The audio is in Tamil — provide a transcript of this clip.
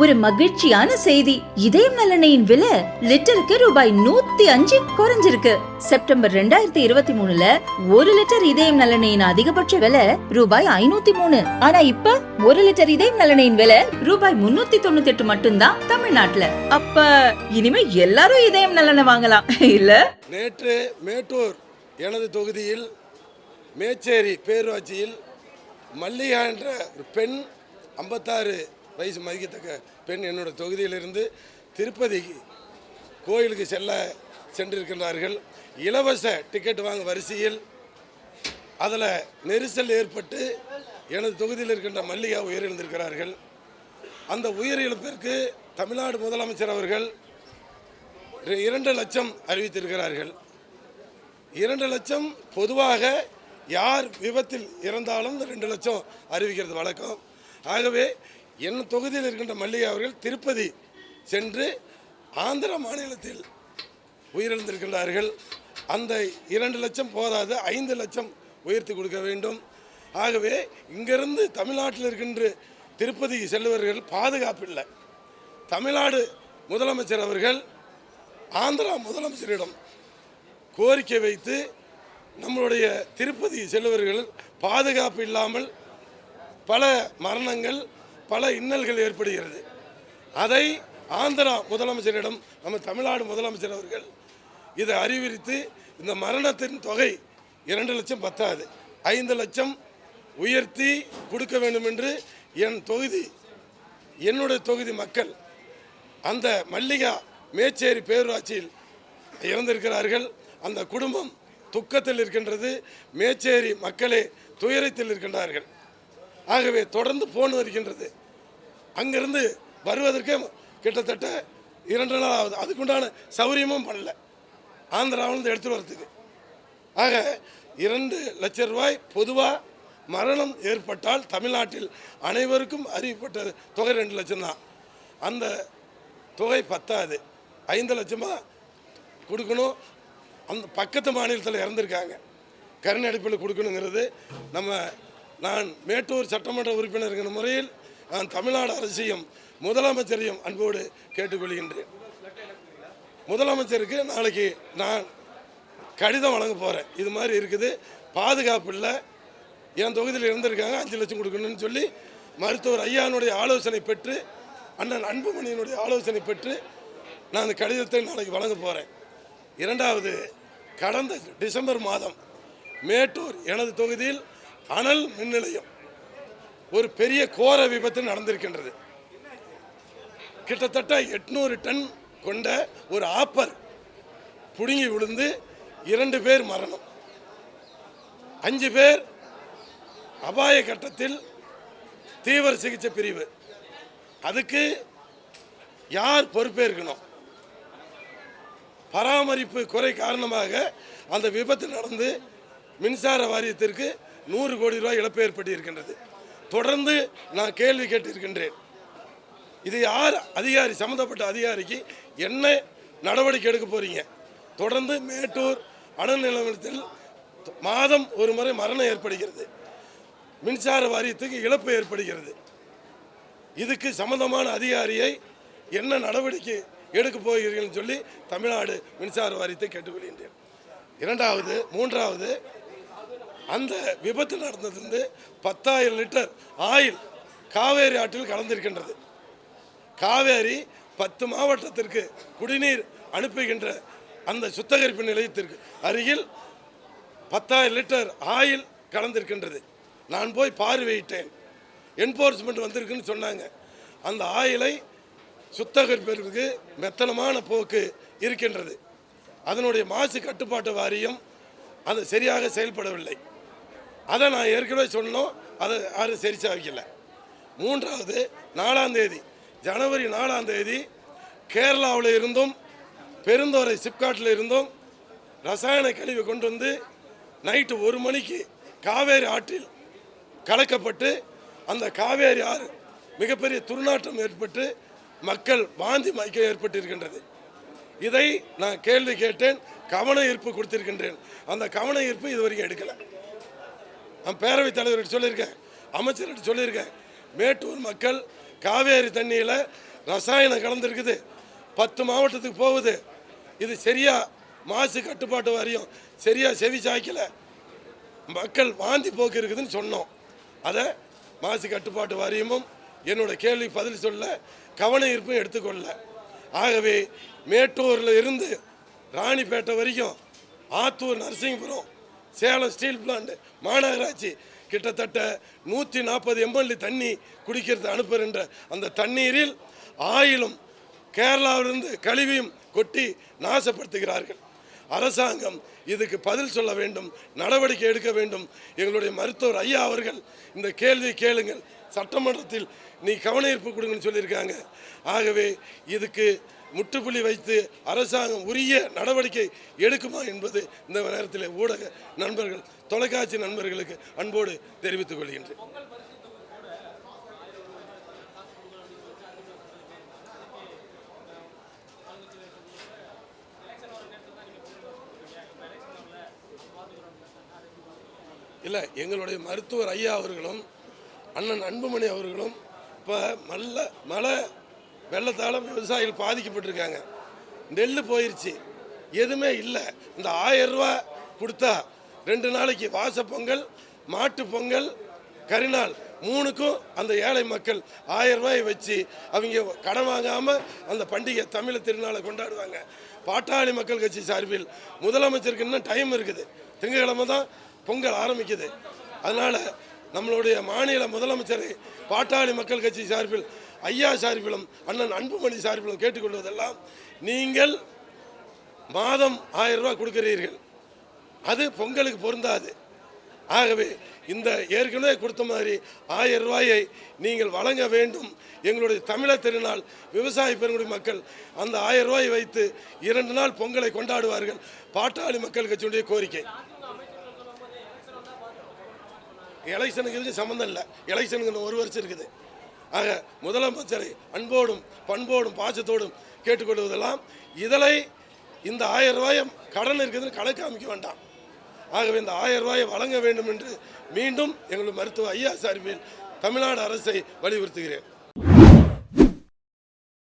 ஒரு மகிழ்ச்சியான செய்தி. இதயம் நலனையின் விலை லிட்டருக்கு ரூபாய் நூத்தி அஞ்சு குறைஞ்சிருக்கு. செப்டம்பர் ரெண்டாயிரத்தி இருபத்தி மூணுல ஒரு லிட்டர் இதயம் நலனையின் அதிகபட்ச விலை ரூபாய் ஐநூத்தி மூணு. ஆனா இப்ப ஒரு லிட்டர் இதயம் நலனையின் விலை ரூபாய் முன்னூத்தி தொண்ணூத்தி எட்டு மட்டும்தான் தமிழ்நாட்டுல. அப்ப இனிமே எல்லாரும் இதயம் நலனை வாங்கலாம். இல்ல? நேற்று மேட்டூர் எனது தொகுதியில் மேச்சேரி பேரூராட்சியில் மல்லிகா என்ற பெண் ஐம்பத்தாறு வயசு மதிக்கத்தக்க பெண் என்னோட தொகுதியிலிருந்து திருப்பதி கோயிலுக்கு செல்ல சென்றிருக்கின்றார்கள். இலவச டிக்கெட் வாங்க வரிசையில் அதில் நெரிசல் ஏற்பட்டு எனது தொகுதியில் இருக்கின்ற மல்லிகா உயிரிழந்திருக்கிறார்கள். அந்த உயிரிழப்பிற்கு தமிழ்நாடு முதலமைச்சர் அவர்கள் இரண்டு லட்சம் அறிவித்திருக்கிறார்கள். இரண்டு லட்சம் பொதுவாக யார் விபத்தில் இறந்தாலும் ரெண்டு லட்சம் அறிவிக்கிறது வழக்கம். ஆகவே என் தொகுதியில் இருக்கின்ற மல்லிகை அவர்கள் திருப்பதி சென்று ஆந்திர மாநிலத்தில் உயிரிழந்திருக்கின்றார்கள். அந்த இரண்டு லட்சம் போதாது ஐந்து லட்சம் உயர்த்தி கொடுக்க வேண்டும். ஆகவே இங்கிருந்து தமிழ்நாட்டில் இருக்கின்ற திருப்பதி செல்வர்கள் பாதுகாப்பு இல்லை. தமிழ்நாடு முதலமைச்சர் அவர்கள் ஆந்திரா முதலமைச்சரிடம் கோரிக்கை வைத்து நம்மளுடைய திருப்பதி செல்வர்கள் பாதுகாப்பு இல்லாமல் பல மரணங்கள் பல இன்னல்கள் ஏற்படுகிறது. அதை ஆந்திரா முதலமைச்சரிடம் நம்ம தமிழ்நாடு முதலமைச்சர் அவர்கள் இதை அறிவித்து இந்த மரணத்தின் தொகை இரண்டு லட்சம் பத்தாது. ஐந்து லட்சம் உயர்த்தி கொடுக்க வேண்டும் என்று என் தொகுதி என்னுடைய தொகுதி மக்கள் அந்த மல்லிகா மேச்சேரி பேரூராட்சியில் இறந்திருக்கிறார்கள். அந்த குடும்பம் துக்கத்தில் இருக்கின்றது. மேச்சேரி மக்களே துயரத்தில் இருக்கின்றார்கள். ஆகவே தொடர்ந்து போன் வருகின்றது. அங்கேருந்து வருவதற்கு கிட்டத்தட்ட இரண்டு நாள் ஆகுது அதுக்குண்டான சௌரியமும் பண்ணல. ஆந்திராவிலேருந்து எடுத்துகிட்டு வரதுக்கு ஆக இரண்டு லட்சம் ரூபாய் பொதுவாக மரணம் ஏற்பட்டால் தமிழ்நாட்டில் அனைவருக்கும் அறிவிப்பட்ட தொகை ரெண்டு லட்சம் தான். அந்த தொகை பத்தாது. ஐந்து லட்சமாக கொடுக்கணும். அந்த பக்கத்து மாநிலத்தில் இறந்துருக்காங்க. கருணை அடிப்பில் கொடுக்கணுங்கிறது நம்ம நான் மேட்டூர் சட்டமன்ற உறுப்பினருங்கிற முறையில் நான் தமிழ்நாடு அரசையும் முதலமைச்சரையும் அன்போடு கேட்டுக்கொள்கின்றேன். முதலமைச்சருக்கு நாளைக்கு நான் கடிதம் வழங்க போகிறேன் இது மாதிரி இருக்குது. பாதுகாப்பு இல்லை. என் தொகுதியில் இருந்திருக்காங்க. அஞ்சு லட்சம் கொடுக்கணும்னு சொல்லி மருத்துவர் ஐயானுடைய ஆலோசனை பெற்று அண்ணன் அன்புமணியினுடைய ஆலோசனை பெற்று நான் அந்த கடிதத்தை நாளைக்கு வழங்க போகிறேன் இரண்டாவது கடந்த டிசம்பர் மாதம் மேட்டூர் எனது தொகுதியில் அனல் மின் நிலையம் ஒரு பெரிய கோர விபத்து நடந்திருக்கின்றது. கிட்டத்தட்ட எட்நூறு டன் கொண்ட ஒரு ஆப்பர் புடுங்கி விழுந்து இரண்டு பேர் மரணம். அஞ்சு பேர் அபாய கட்டத்தில் தீவிர சிகிச்சை பிரிவு. அதுக்கு யார் பொறுப்பேற்கணும்? பராமரிப்பு குறை காரணமாக அந்த விபத்து நடந்து மின்சார வாரியத்திற்கு நூறு கோடி ரூபாய் இழப்பு ஏற்பட்டு இருக்கின்றது தொடர்ந்து நான் கேள்வி கேட்டிருக்கின்றேன். இது யார் அதிகாரி சம்மந்தப்பட்ட அதிகாரிக்கு என்ன நடவடிக்கை எடுக்க போறீங்க? தொடர்ந்து மேட்டூர் அனல் மாதம் ஒரு முறை மரணம் ஏற்படுகிறது. மின்சார வாரியத்துக்கு இழப்பு ஏற்படுகிறது. இதுக்கு சம்பந்தமான அதிகாரியை என்ன நடவடிக்கை எடுக்க போகிறீர்கள்னு சொல்லி தமிழ்நாடு மின்சார வாரியத்தை கேட்டுக்கொள்கின்றேன். இரண்டாவது மூன்றாவது அந்த விபத்து நடந்ததுலேருந்து பத்தாயிரம் லிட்டர் ஆயில் காவேரி ஆற்றில் கலந்திருக்கின்றது. காவேரி பத்து மாவட்டத்திற்கு குடிநீர் அனுப்புகின்ற அந்த சுத்திகரிப்பு நிலையத்திற்கு அருகில் பத்தாயிரம் லிட்டர் ஆயில் கலந்திருக்கின்றது. நான் போய் பார்வையிட்டேன். என்போர்ஸ்மெண்ட் வந்திருக்குன்னு சொன்னாங்க. அந்த ஆயிலை சுத்தகரிப்பதற்கு மெத்தனமான போக்கு இருக்கின்றது. அதனுடைய மாசு கட்டுப்பாட்டு வாரியம் அது சரியாக செயல்படவில்லை. அதை நான் ஏற்கனவே சொன்னோம். அதை யாரும் சரிச்சா வைக்கல மூன்றாவது நாலாம் தேதி ஜனவரி நாலாம் தேதி கேரளாவில் இருந்தும் பெருந்தோரை சிப்காட்டில் இருந்தும் ரசாயன கழிவு கொண்டு வந்து நைட்டு ஒரு மணிக்கு காவேரி ஆற்றில் கலக்கப்பட்டு அந்த காவேரி ஆறு மிகப்பெரிய துர்நாற்றம் ஏற்பட்டு மக்கள் வாந்தி மயக்கம் ஏற்பட்டிருக்கின்றது. இதை நான் கேள்வி கேட்டேன். கவன ஈர்ப்பு கொடுத்திருக்கின்றேன். அந்த கவன ஈர்ப்பு இதுவரைக்கும் எடுக்கலை. நான் பேரவைத் தலைவர்கிட்ட சொல்லியிருக்கேன் அமைச்சர்கிட்ட சொல்லியிருக்கேன். மேட்டூர் மக்கள் காவேரி தண்ணியில் ரசாயனம் கலந்துருக்குது. பத்து மாவட்டத்துக்கு போகுது. இது சரியா? மாசு கட்டுப்பாட்டு வாரியம் சரியாக செவி சாய்க்கல. மக்கள் வாந்தி போக்கு இருக்குதுன்னு சொன்னோம். அதை மாசு கட்டுப்பாட்டு வாரியமும் என்னோட கேள்வி பதில் சொல்ல கவன ஈர்ப்பும் எடுத்துக்கொள்ள. ஆகவே மேட்டூரில் இருந்து ராணிப்பேட்டை வரைக்கும் ஆத்தூர் நரசிங்கபுரம் சேலம் ஸ்டீல் பிளான்ட் மாநகராட்சி கிட்டத்தட்ட நூற்றி நாற்பது எம்எல்ஏ தண்ணி குடிக்கிறது அனுப்புகின்ற அந்த தண்ணீரில் ஆயிலும் கேரளாவிலிருந்து கழிவையும் கொட்டி நாசப்படுத்துகிறார்கள். அரசாங்கம் இதுக்கு பதில் சொல்ல வேண்டும் நடவடிக்கை எடுக்க வேண்டும். எங்களுடைய மருத்துவர் ஐயா அவர்கள் இந்த கேள்வி கேளுங்கள். சட்டமன்றத்தில் நீ கவன ஈர்ப்பு கொடுங்கன்னு சொல்லியிருக்காங்க. ஆகவே இதுக்கு முற்றுப்புள்ளி வைத்து அரசாங்கம் உரிய நடவடிக்கை எடுக்குமா என்பது இந்த நேரத்தில் ஊடக நண்பர்கள் தொலைக்காட்சி நண்பர்களுக்கு அன்போடு தெரிவித்துக் கொள்கின்றேன். இல்லை எங்களுடைய மருத்துவர் ஐயா அவர்களும் அண்ணன் அன்புமணி அவர்களும் இப்போ நல்ல மழை வெள்ளத்தால் விவசாயிகள் பாதிக்கப்பட்டிருக்காங்க. நெல் போயிருச்சு. எதுவுமே இல்லை. இந்த ஆயரூவா கொடுத்தா ரெண்டு நாளைக்கு வாச பொங்கல் மாட்டு பொங்கல் கரிநாள் மூணுக்கும் அந்த ஏழை மக்கள் ஆயிரம் ரூபாயை வச்சு அவங்க கடன் வாங்காமல் அந்த பண்டிகை தமிழ் திருநாளை கொண்டாடுவாங்க. பாட்டாளி மக்கள் கட்சி சார்பில் முதலமைச்சருக்கு இன்னும் டைம் இருக்குது. திங்கட்கிழமை தான் பொங்கல் ஆரம்பிக்குது. அதனால் நம்மளுடைய மாநில முதலமைச்சரை பாட்டாளி மக்கள் கட்சி சார்பில் ஐயா சார்பிலும் அண்ணன் அன்புமணி சார்பிலும் கேட்டுக்கொள்வதெல்லாம் நீங்கள் மாதம் ஆயிரம் ரூபாய் கொடுக்கிறீர்கள். அது பொங்கலுக்கு பொருந்தாது. ஆகவே இந்த ஏற்கனவே கொடுத்த மாதிரி ஆயிரம் ரூபாயை நீங்கள் வழங்க வேண்டும். எங்களுடைய தமிழர் திருநாள் விவசாய பெருங்குடி மக்கள் அந்த ஆயிரம் ரூபாயை வைத்து இரண்டு நாள் பொங்கலை கொண்டாடுவார்கள். பாட்டாளி மக்கள் கட்சியுடைய கோரிக்கை. எலெக்ஷனுக்கு இதுக்கு சம்மந்தம் இல்லை. எலெக்ஷனுக்கு ஒரு வருஷம் இருக்குது. ஆக முதலமைச்சரை அன்போடும் பண்போடும் பாசத்தோடும் கேட்டுக்கொள்வதெல்லாம் இதழை இந்த ஆயிரம் ரூபாயை கடன் இருக்குதுன்னு கணக்கு காமிக்க வேண்டாம். ஆகவே இந்த ஆயிரம் ரூபாயை வழங்க வேண்டும் என்று மீண்டும் எங்களுடைய மருத்துவ ஐயா சார்பில் தமிழ்நாடு அரசை வலியுறுத்துகிறேன்.